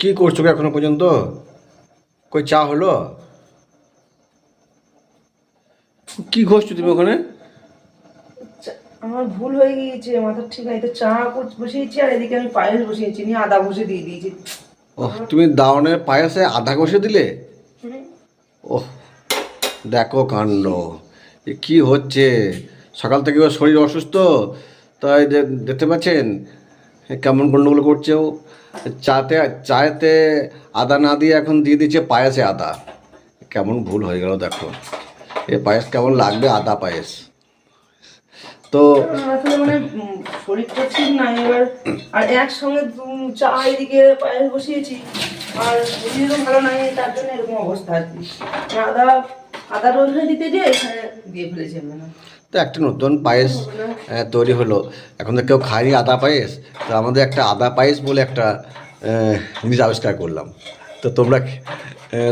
কি করছ এখনও পর্যন্ত? কই চা হলো? কি ঘষছো তুমি ওখানে? আমার ভুল হয়ে গিয়েছে মাথার ঠিক নাই তো চা বসিয়েছি আর এদিকে আমি পায়েস বসিয়েছি নিয়ে আদা বসে দিয়ে দিয়েছি। ওহ তুমি দাওনের পায়েসে আধা ঘষে দিলে। ওহ দেখো কাণ্ড। এ কি হচ্ছে? সকাল থেকে ওর শরীর অসুস্থ তাই দেখতে পাচ্ছেন? কেমন গন্ডগোল করছে ও? চাতে, চায়েতে আদা না দিয়ে এখন দিয়ে দিচ্ছে পায়েসে আদা। কেমন ভুল হয়ে গেল, দেখো। এ পায়েস কেমন লাগবে, আদা পায়েস। তো মানে শরীরটা ঠিক নাই আর একসঙ্গে চা এদিকে পায়েস বসিয়েছি। আর ভালো নাই, তার জন্য এরকম অবস্থা আর কি। আদা আদা দিতে দিয়ে তো একটা নতুন পায়েস তৈরি হলো। এখন তো কেউ খায়নি আদা পায়েস তো আমাদের একটা আদা পায়েস বলে একটা জিনিস আবিষ্কার করলাম। তো তোমরা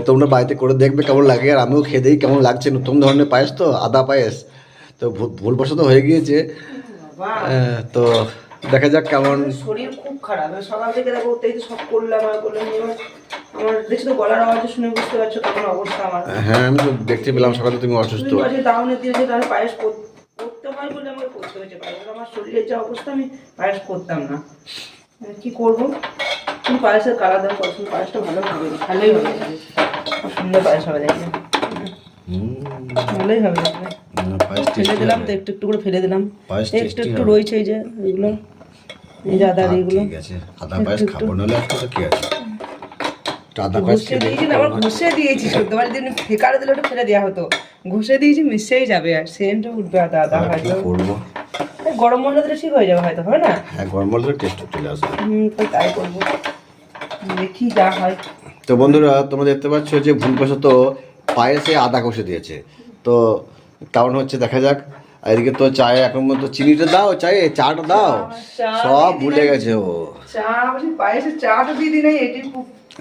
তোমরা বাড়িতে করে দেখবে কেমন লাগে আর আমিও খেয়ে দিই কেমন লাগছে। নতুন ধরনের পায়েস তো আদা পায়েস। তো ভু- ভুলবশত হয়ে গিয়েছে। তো দেখা যাক কেমন শরীর খুব খারাপ। সকাল থেকে দেখো তো সব করলাম আর করলাম আমার দেখছি তো গলার আওয়াজ শুনে বুঝতে পারছ কেমন অবস্থা আমার। হ্যাঁ আমি তো দেখতে পেলাম সকালে তুমি অসুস্থ। পায়েস করতে হয় বলে আমাকে করতে হয়েছে পায়েস আমার শরীরের যা অবস্থা আমি পায়েস করতাম না। কি করব? তুমি পায়েসের কালার দাও পায়েসটা ভালো হবে ভালোই হবে। সুন্দর পায়েস হবে দেখবে? ভালোই হবে ফেলে দিলাম তো একটু একটু করে ফেলে দিলাম। একটু একটু রয়েছে এই যে এগুলো এই যে আদার এগুলো। আদা পায়েস খাব নাহলে কি আছে? আদা ঘষে দিয়েছি না, আবার ঘষে দিয়েছি শুদ্ধ বাড়ি দিন ফেকারে দিলে ওটা ফেলে দেওয়া হতো। ঘষে দিয়েছি মিশেই যাবে আর সেন্টও উঠবে আদা আদা হয়তো। গরম মশলা দিলে ঠিক হয়ে যাবে হয়তো হবে না? হ্যাঁ গরম মশলা টেস্ট চলে আসবে। হুম তো তাই করব। দেখি যা হয়। তো বন্ধুরা তোমরা দেখতে পাচ্ছ যে ভুল ভুলবশত পায়েসে আদা কষে দিয়েছে। তো কারণ হচ্ছে দেখা যাক। আর এদিকে তো চায়ে এখন মতো চিনিটা দাও চায়ে চাটা দাও। সব ভুলে গেছে ও।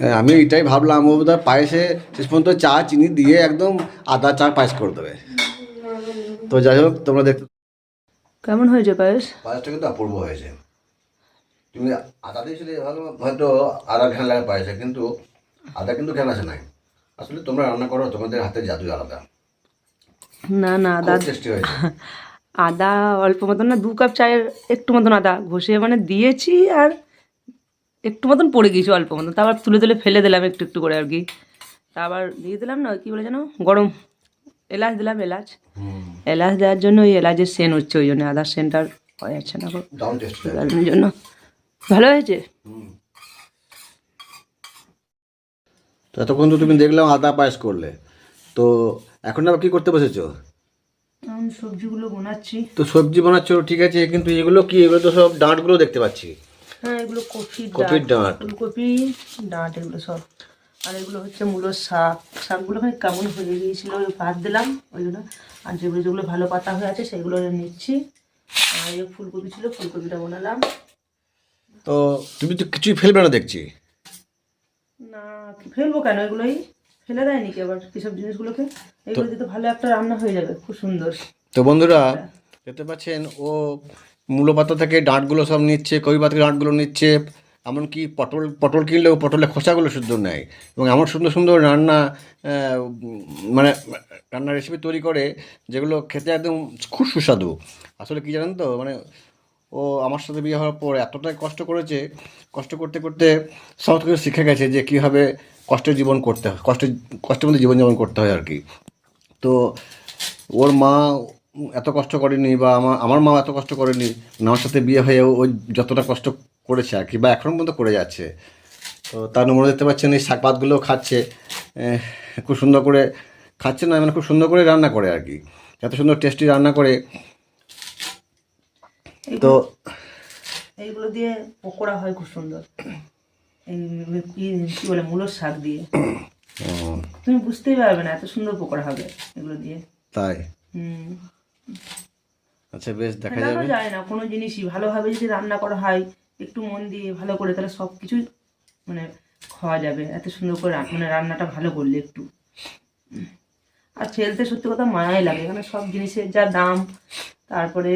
হ্যাঁ, আমি এটাই ভাবলাম ও বোধহয় পায়েসে শেষ পর্যন্ত চা চিনি দিয়ে একদম আদা চা পায়েস করে দেবে। তো যাই হোক তোমরা দেখতে কেমন হয়েছে পায়েস? পায়েসটা কিন্তু অপূর্ব হয়েছে। তুমি আদা দিয়েছিলে ভালো হয়তো আদা ঘ্যান লাগে পায়েসে কিন্তু আদা কিন্তু ঘ্যান আসে নাই। আসলে তোমরা রান্না করো তোমাদের হাতে জাদু আলাদা। না না আদা টেস্টি হয়েছে। আদা অল্প মতন না দু কাপ চায়ের একটু মতন আদা ঘষে মানে দিয়েছি আর একটু মতন পড়ে গিয়েছি অল্প মতন। তারপর তুলে তুলে ফেলে দিলাম একটু একটু করে আর কি। তারপর দিয়ে দিলাম না কী বলে যেন গরম এলাচ দিলাম এলাচ। হুম। এলাচ দেওয়ার জন্য ওই এলাচের সেন হচ্ছে ওই জন্য আদার সেন্টার হয়ে যাচ্ছে না জন্য। ভালো হয়েছে? তো এতক্ষণ তো তুমি দেখলাম আদা পায়েস করলে। তো এখন আবার কি করতে বসেছো? আমি সবজিগুলো বানাচ্ছি। তো সবজি বানাচ্ছো ঠিক আছে কিন্তু এগুলো কি? এগুলো তো সব ডাঁটগুলো দেখতে পাচ্ছি। হ্যাঁ এগুলো কপি কপির ডাঁট। ফুলকপি ডাঁট এগুলো সব। আর এগুলো হচ্ছে মূলো শাক। শাকগুলো ওখানে কেমন হয়ে গিয়েছিল ওই ভাত দিলাম ওই জন্য আর যেগুলো যেগুলো ভালো পাতা হয়ে আছে সেগুলো নিচ্ছি। আর এই ফুলকপি ছিল ফুলকপিটা বানালাম। তো তুমি তো কিছুই ফেলবে না দেখছি? না ফেলব কেন? এগুলোই ফেলে দেয়নি কি আবার কিসব জিনিসগুলোকে? এগুলো তো ভালো একটা রান্না হয়ে যাবে খুব সুন্দর। তো বন্ধুরা দেখতে পাচ্ছেন ও মূলো পাতা থেকে ডাঁটগুলো সব নিচ্ছে কবি পাতা ডাঁটগুলো নিচ্ছে এমনকি পটল পটল কিনলেও পটলের খোসাগুলো শুদ্ধ নেয় এবং এমন সুন্দর সুন্দর রান্না মানে রান্নার রেসিপি তৈরি করে যেগুলো খেতে একদম খুব সুস্বাদু। আসলে কী জানেন তো মানে ও আমার সাথে বিয়ে হওয়ার পর এতটাই কষ্ট করেছে, কষ্ট করতে করতে সব কিছু শিখে গেছে যে কীভাবে কষ্টের জীবন করতে হয়, কষ্টের কষ্টের মধ্যে জীবনযাপন করতে হয় আর কি। তো ওর মা এত কষ্ট করেনি বা আমার আমার মা এত কষ্ট করেনি আমার সাথে বিয়ে হয়ে ও যতটা কষ্ট করেছে আর কি বা এখনও পর্যন্ত করে যাচ্ছে। তো তার মনে দেখতে পাচ্ছেন এই শাক পাতগুলোও খাচ্ছে। খুব সুন্দর করে খাচ্ছে না মানে খুব সুন্দর করে রান্না করে আর কি। এত সুন্দর টেস্টি রান্না করে। তো এইগুলো দিয়ে পকোড়া হয় খুব সুন্দর। কি- বলে মূলোর শাক দিয়ে। তুমি বুঝতেই পারবে না এত সুন্দর পকোড়া হবে এগুলো দিয়ে। তাই? হুম। আচ্ছা বেশ দেখা যাবে। যায় না কোনো জিনিসই। ভালোভাবে যদি রান্না করা হয় একটু মন দিয়ে ভালো করে তাহলে সব কিছুই মানে খাওয়া যাবে। এত সুন্দর করে মানে রান্নাটা ভালো করলে একটু। আর ফেলতে সত্যি কথা মায়াই লাগে এখানে সব জিনিসের যা দাম তারপরে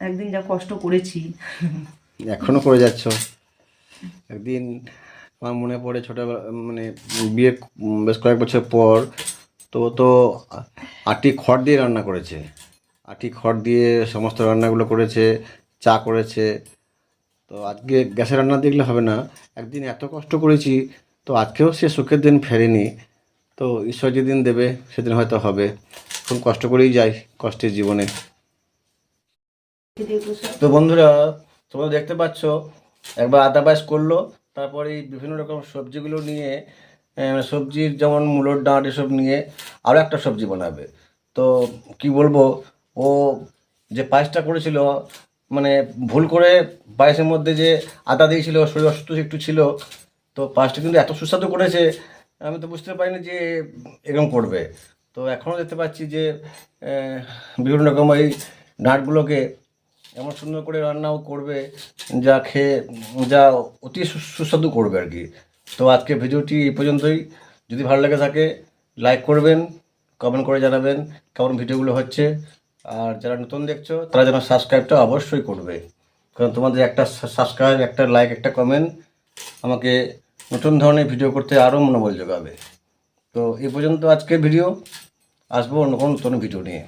একদিন যা কষ্ট করেছি। এখনও করে যাচ্ছ? একদিন আমার মনে পড়ে ছোটোবেলা মানে বিয়ে বেশ কয়েক বছর পর তো তো আটি খড় দিয়ে রান্না করেছে। আটি খড় দিয়ে সমস্ত রান্নাগুলো করেছে, চা করেছে। তো আজকে গ্যাসে রান্না দেখলে হবে না। একদিন এত কষ্ট করেছি, তো আজকেও সে সুখের দিন ফেরেনি। তো ঈশ্বর যেদিন দেবে, সেদিন হয়তো হবে। খুব কষ্ট করেই যাই কষ্টের জীবনে। তো বন্ধুরা, তোমরা দেখতে পাচ্ছ, একবার আদা পায়েস করল, তারপরে বিভিন্ন রকম সবজিগুলো নিয়ে সবজির যেমন মূলোর ডাঁট এসব নিয়ে আরও একটা সবজি বানাবে। তো কি বলব, ও যে পায়েসটা করেছিল মানে ভুল করে পায়েসের মধ্যে যে আদা দিয়েছিল, শরীর অসুস্থ একটু ছিল, তো পায়েসটা কিন্তু এত সুস্বাদু করেছে, আমি তো বুঝতে পারিনি যে এরকম করবে। তো এখনও দেখতে পাচ্ছি যে বিভিন্ন রকম এই ডাঁটগুলোকে এমন সুন্দর করে রান্নাও করবে, যা খেয়ে, যা অতি সুস্বাদু করবে আর কি। তো আজকে ভিডিওটি এই পর্যন্তই। যদি ভালো লেগে থাকে লাইক করবেন কমেন্ট করে জানাবেন কেমন ভিডিওগুলো হচ্ছে। আর যারা নতুন দেখছ, তারা যেন সাবস্ক্রাইবটা অবশ্যই করবে। কারণ তোমাদের একটা সাবস্ক্রাইব একটা লাইক একটা কমেন্ট আমাকে নতুন ধরনের ভিডিও করতে আরও মনোবল যোগাবে। তো এই পর্যন্ত আজকে ভিডিও আসব অন্য কোনো নতুন ভিডিও নিয়ে।